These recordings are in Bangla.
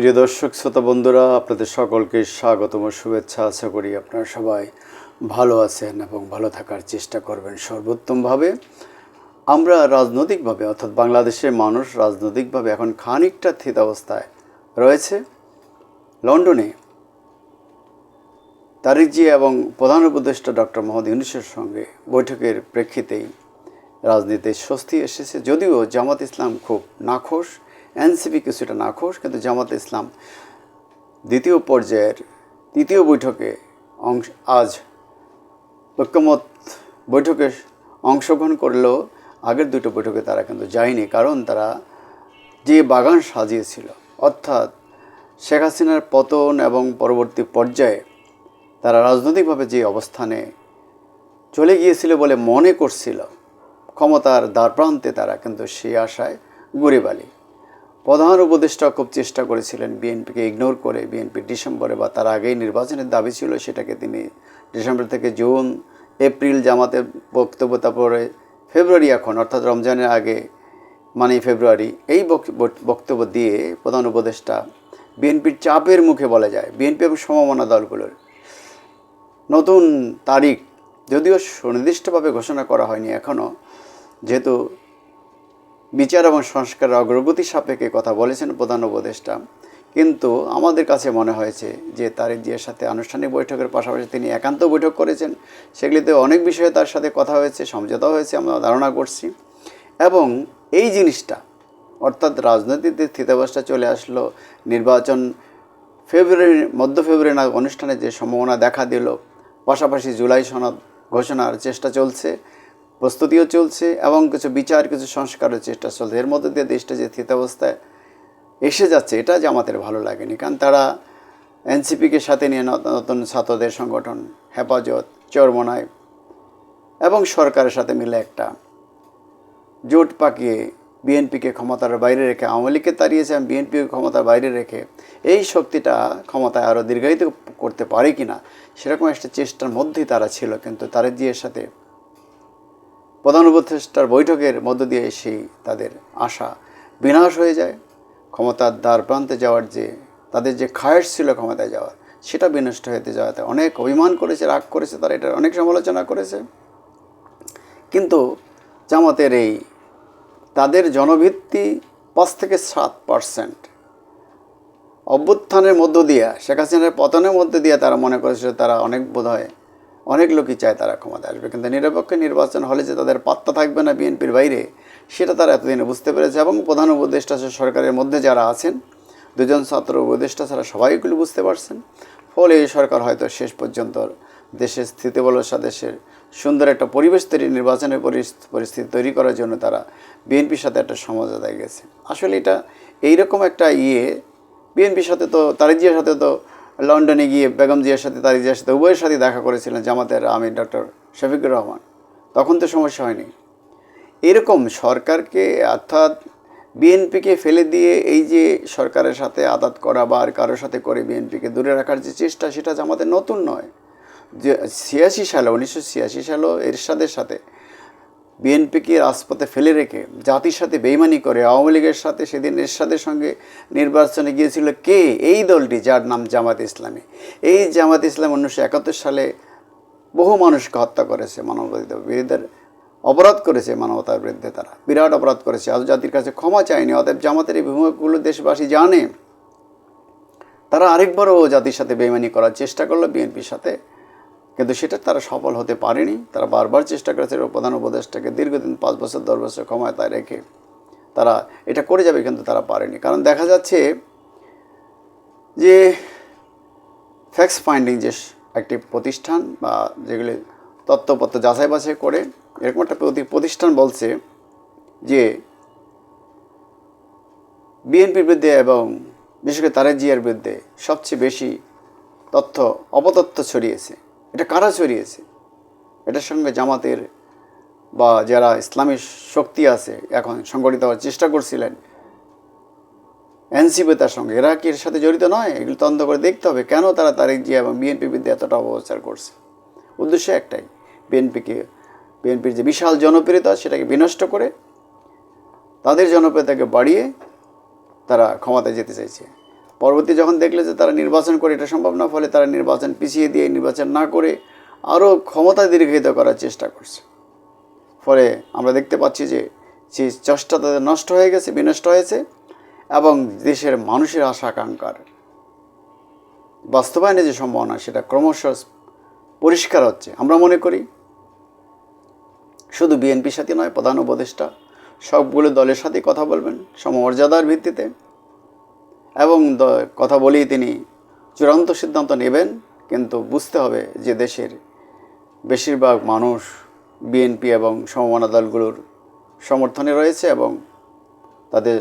প্রিয় দর্শক, শ্রোতা বন্ধুরা, আপনাদের সকলকে স্বাগতম, শুভেচ্ছা। আশা করি আপনারা সবাই ভালো আছেন এবং ভালো থাকার চেষ্টা করবেন সর্বোত্তমভাবে। আমরা রাজনৈতিকভাবে, অর্থাৎ বাংলাদেশের মানুষ রাজনৈতিকভাবে এখন খানিকটা স্থিতাবস্থায় রয়েছে। লন্ডনে তারিকজি এবং প্রধান উপদেষ্টা ডক্টর মোহাম্মদ ইউনুসের সঙ্গে বৈঠকের প্রেক্ষিতেই রাজনীতিতে স্বস্তি এসেছে, যদিও জামাত ইসলাম খুব নাখোশ। এনসিপি কিছুটা নাখোশ, কিন্তু জামাত ইসলাম দ্বিতীয় পর্যায়ের তৃতীয় বৈঠকে অংশ, আজ ঐক্যমত বৈঠকে অংশগ্রহণ করলেও আগের দুটো বৈঠকে তারা কিন্তু যায়নি, কারণ তারা যে বাগান সাজিয়েছিল, অর্থাৎ শেখ হাসিনার পতন এবং পরবর্তী পর্যায়ে তারা রাজনৈতিকভাবে যে অবস্থানে চলে গিয়েছিল বলে মনে করছিল, ক্ষমতার দ্বারপ্রান্তে তারা কিন্তু সেই আশায় ঘুরে বালি প্রধান উপদেষ্টা খুব চেষ্টা করেছিলেন বিএনপিকে ইগনোর করে, বিএনপি ডিসেম্বরে বা তার আগেই নির্বাচনের দাবি ছিল সেটাকে তিনি ডিসেম্বর থেকে জুন, এপ্রিল জামাতে বক্তব্য, তারপরে ফেব্রুয়ারি এখন, অর্থাৎ রমজানের আগে মানে ফেব্রুয়ারি, এই বক- বক- বক্তব্য দিয়ে প্রধান উপদেষ্টা বিএনপির চাপের মুখে বলা যায়, বিএনপি এবং সমমনা দলগুলোর। নতুন তারিখ, যদিও সুনির্দিষ্টভাবে ঘোষণা করা হয়নি এখনও যেহেতু বিচার এবং সংস্কারের অগ্রগতি সাপেক্ষে কথা বলেছেন প্রধান উপদেষ্টা। কিন্তু আমাদের কাছে মনে হয়েছে যে তারেক জিয়ার সাথে আনুষ্ঠানিক বৈঠকের পাশাপাশি তিনি একান্ত বৈঠক করেছেন। সেগুলিতে অনেক বিষয়ে তার সাথে কথা হয়েছে সমঝোতা হয়েছে, আমরা ধারণা করছি। এবং এই জিনিসটা, অর্থাৎ রাজনীতিতে স্থিতাবস্থা চলে আসলো, নির্বাচন ফেব্রুয়ারি, মধ্য ফেব্রুয়ারি নাগাদ অনুষ্ঠানে যে সম্ভাবনা দেখা দিল, পাশাপাশি জুলাই সনদ ঘোষণার চেষ্টা চলছে। প্রস্তুতিও চলছে এবং কিছু বিচার, কিছু সংস্কারের চেষ্টা চলছে। এর মধ্যে দিয়ে দেশটা যে স্থিতাবস্থায় এসে যাচ্ছে, এটা যে আমাদের ভালো লাগেনি। কারণ তারা এনসিপিকে সাথে নিয়ে নতুন ছাত্রদের সংগঠন, হেফাজত, চরমনায় এবং সরকারের সাথে মিলে একটা জোট পাকিয়ে বিএনপিকে ক্ষমতার বাইরে রেখে, আওয়ামী লীগকে তাড়িয়েছে এবং বিএনপিকে ক্ষমতার বাইরে রেখে এই শক্তিটা ক্ষমতায় আরও দীর্ঘায়িত করতে পারে কি না সেরকম একটা চেষ্টার মধ্যেই তারা ছিল। কিন্তু তারেক জিয়ার সাথে প্রধান বৈঠকের মধ্য দিয়ে সেই তাদের আশা বিনাশ হয়ে যায়। ক্ষমতার দ্বার প্রান্তে যাওয়ার যে, তাদের যে খায়স ছিল ক্ষমতায় যাওয়ার, সেটা বিনষ্ট হতে যাওয়াতে অনেক অভিমান করেছে, রাগ করেছে, তারা এটার অনেক সমালোচনা করেছে। কিন্তু জামাতের এই তাদের জনভিত্তি পাঁচ থেকে সাত পার্সেন্ট অভ্যুত্থানের মধ্য দিয়ে, শেখ হাসিনার পতনের মধ্যে দিয়ে তারা মনে করেছিল তারা অনেক বোধ হয় অনেক লোকই চায় তারা ক্ষমতায় আসবে, কিন্তু নিরপেক্ষ নির্বাচন হলে যে তাদের পাত্তা থাকবে না বিএনপির বাইরে, সেটা তারা এতদিনে বুঝতে পেরেছে এবং প্রধান উপদেষ্টা সরকারের মধ্যে যারা আছেন, দুজন ছাত্র উপদেষ্টা ছাড়া সবাই এগুলো বুঝতে পারছেন। ফলে এই সরকার হয়তো শেষ পর্যন্ত দেশের স্থিতিবলসা দেশের সুন্দর একটা পরিবেশ তৈরি, নির্বাচনের পরিস্থিতি তৈরি করার জন্য তারা বিএনপির সাথে একটা সমঝোতায় গেছে। আসলে এটা এইরকম একটা ইয়ে বিএনপির সাথে তো, তারেক জিয়ার সাথে তো লন্ডনে গিয়ে বেগম জিয়ার সাথে, তারেক জিয়ার সাথে, উভয়ের সাথে দেখা করেছিলেন জামাতের আমির ডক্টর শফিকুর রহমান। তখন তো সমস্যা হয়নি। এরকম সরকারকে অর্থাৎ বিএনপিকে ফেলে দিয়ে এই যে সরকারের সাথে আদাত করা বা আর কারোর সাথে করে বিএনপিকে দূরে রাখার যে চেষ্টা, সেটা আমাদের নতুন নয়। যে ছিয়াশি সালে, উনিশশো ছিয়াশি সালেও এরশাদের সাথে বিএনপিকে রাজপথে ফেলে রেখে জাতির সাথে বেইমানি করে আওয়ামী লীগের সাথে, সেদিন এরশাদের সঙ্গে নির্বাচনে গিয়েছিল কে? এই দলটি যার নাম জামাত ইসলামী। এই জামাত ইসলাম উনিশশো একাত্তর সালে বহু মানুষকে হত্যা করেছে মানবাধিকার বিরুদ্ধে, অপরাধ করেছে মানবতার বিরুদ্ধে তারা। বিরাট অপরাধ করেছে। আজ জাতির কাছে ক্ষমা চায়নি, অতএব জামাতের এই ভূমিকাগুলো দেশবাসী জানে। তারা আরেকবারও জাতির সাথে বেইমানি করার চেষ্টা করল বিএনপির সাথে। কিন্তু সেটা তারা সফল হতে পারেনি। তারা বারবার চেষ্টা করেছে প্রধান উপদেষ্টাকে দীর্ঘদিন পাঁচ বছর, দশ বছর ক্ষমতায় রেখে তারা এটা করে যাবে কিন্তু তারা পারেনি। কারণ দেখা যাচ্ছে যে ফ্যাক্স ফাইন্ডিং যে একটি প্রতিষ্ঠান বা যেগুলি তত্ত্বপত্র যাচাই বাছাই করে, এরকম একটা প্রতি- প্রতিষ্ঠান বলছে যে বিএনপির বিরুদ্ধে এবং বিশেষ করে তারেক জিয়ার বিরুদ্ধে সবচেয়ে বেশি তথ্য, অপতথ্য ছড়িয়েছে। এটা কারা ছড়িয়েছে? এটার সঙ্গে জামাতের বা যারা ইসলামী শক্তি আছে, এখন সংগঠিত হওয়ার চেষ্টা করছিলেন, এনসিপি তার সঙ্গে। এরা কি এর সাথে জড়িত নয়? এগুলো তদন্ত করে দেখতে হবে কেন তারা তারেক জিয়া এবং বিএনপি বিরুদ্ধে এতটা অপপ্রচার করছে। উদ্দেশ্য একটাই, বিএনপিকে, বিএনপির যে বিশাল জনপ্রিয়তা, সেটাকে বিনষ্ট করে তাদের জনপ্রিয়তাকে বাড়িয়ে তারা ক্ষমতায় যেতে চাইছে। পরবর্তী যখন দেখলে যে তারা নির্বাচন করে, এটা সম্ভব না, ফলে তারা নির্বাচন পিছিয়ে দিয়ে নির্বাচন না করে আরও ক্ষমতা দীর্ঘিত করার চেষ্টা করছে। ফলে আমরা দেখতে পাচ্ছি যে সেই চেষ্টা তাদের নষ্ট হয়ে গেছে, বিনষ্ট হয়েছে, এবং দেশের মানুষের আশা আকাঙ্ক্ষার বাস্তবায়নের যে সম্ভাবনা, সেটা ক্রমশ পরিষ্কার হচ্ছে। আমরা মনে করি শুধু বিএনপির সাথে নয়, প্রধান উপদেষ্টা সবগুলো দলের সাথে কথা বলবেন। সমমর্যাদার ভিত্তিতে এবং কথা বলেই তিনি চূড়ান্ত সিদ্ধান্ত নেবেন, কিন্তু বুঝতে হবে যে দেশের বেশিরভাগ মানুষ বিএনপি এবং সমমনা দলগুলোর সমর্থনে রয়েছে এবং তাদের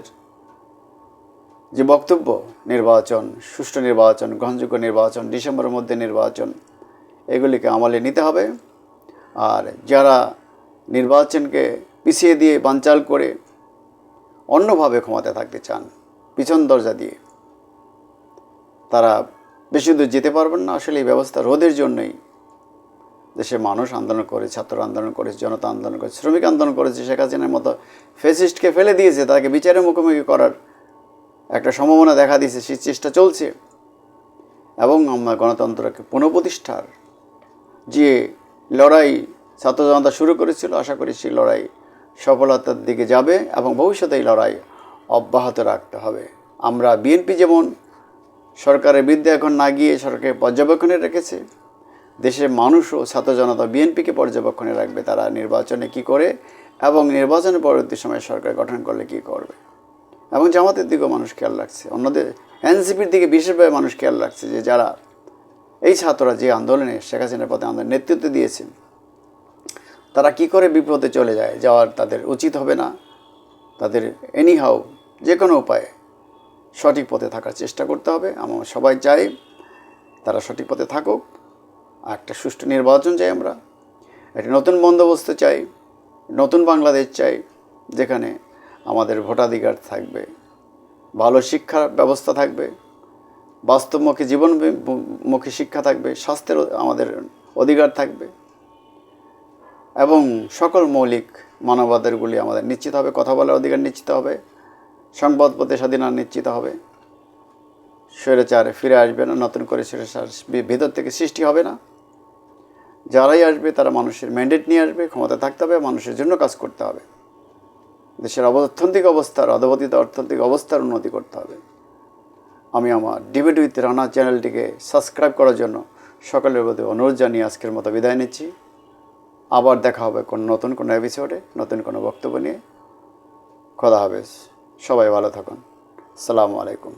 যে বক্তব্য, নির্বাচন, সুষ্ঠু নির্বাচন, গ্রহণযোগ্য নির্বাচন, ডিসেম্বরের মধ্যে নির্বাচন, এগুলিকে আমলে নিতে হবে। আর যারা নির্বাচনকে পিছিয়ে দিয়ে বানচাল করে অন্যভাবে ক্ষমতায় থাকতে চান, পিছন দরজা দিয়ে তারা বেশি দূর যেতে পারবেন না। আসলে এই ব্যবস্থা রোধের জন্যই দেশের মানুষ আন্দোলন করে ছাত্র আন্দোলন করেছে, জনতা আন্দোলন করেছে, শ্রমিক আন্দোলন করেছে। শেখ হাসিনার মতো ফেসিস্টকে ফেলে দিয়েছে, তাকে বিচারের মুখোমুখি করার একটা সম্ভাবনা দেখা দিয়েছে, সেই চেষ্টা চলছে। এবং আমরা গণতন্ত্রকে পুনঃপ্রতিষ্ঠার যে লড়াই ছাত্র জনতা শুরু করেছিল, আশা করি সেই লড়াই সফলতার দিকে যাবে এবং ভবিষ্যতে এই লড়াই অব্যাহত রাখতে হবে। আমরা বিএনপি যেমন সরকারের বিরুদ্ধে এখন না গিয়ে সরকারকে পর্যবেক্ষণে রেখেছে। দেশের মানুষও ছাত্র জনতা বিএনপিকে পর্যবেক্ষণে রাখবে, তারা নির্বাচনে কি করে এবং নির্বাচনের পরবর্তী সময় সরকার গঠন করলে কি করবে। এবং জামাতের দিকেও মানুষ খেয়াল রাখছে। অন্যদের, এনসিপির দিকে বিশেষভাবে মানুষ খেয়াল রাখছে যে যারা এই ছাত্ররা যে আন্দোলনে, শেখ হাসিনার পথে আন্দোলন নেতৃত্ব দিয়েছেন, তারা কি করে বিপদে চলে যায়, যাওয়ার তাদের উচিত হবে না। তাদের এনিহাও যে কোনো উপায়ে সঠিক পথে থাকার চেষ্টা করতে হবে। আমরা সবাই চাই তারা সঠিক পথে থাকুক। একটা সুষ্ঠু নির্বাচন চাই আমরা। একটি নতুন বন্দোবস্ত চাই। নতুন বাংলাদেশ চাই, যেখানে আমাদের ভোটাধিকার থাকবে। ভালো শিক্ষা ব্যবস্থা থাকবে। বাস্তবমুখী জীবনমুখী শিক্ষা থাকবে। স্বাস্থ্যের আমাদের অধিকার থাকবে। এবং সকল মৌলিক মানবাধিকারগুলি আমাদের নিশ্চিত হবে, কথা বলার অধিকার নিশ্চিত হবে। সংবাদপত্রে স্বাধীনতা নিশ্চিত হবে। স্বৈরাচার ফিরে আসবে না, নতুন করে স্বৈরাচার ভেতর থেকে সৃষ্টি হবে না। যারাই আসবে, তারা মানুষের ম্যান্ডেট নিয়ে আসবে, ক্ষমতা থাকতে হবে, মানুষের জন্য কাজ করতে হবে। দেশের অর্থনৈতিক অবস্থার অধপতিত অর্থনৈতিক অবস্থার উন্নতি করতে হবে। আমি আমার ডিবেট উইথ রানা চ্যানেলটিকে সাবস্ক্রাইব করার জন্য সকলের প্রতি অনুরোধ জানিয়ে আজকের মতো বিদায় নিচ্ছি। আবার দেখা হবে কোন নতুন কোনো এপিসোডে নতুন কোনো বক্তব্য নিয়ে। খোদা হাফেজ। সবাই ভালো থাকুন। সালামু আলাইকুম।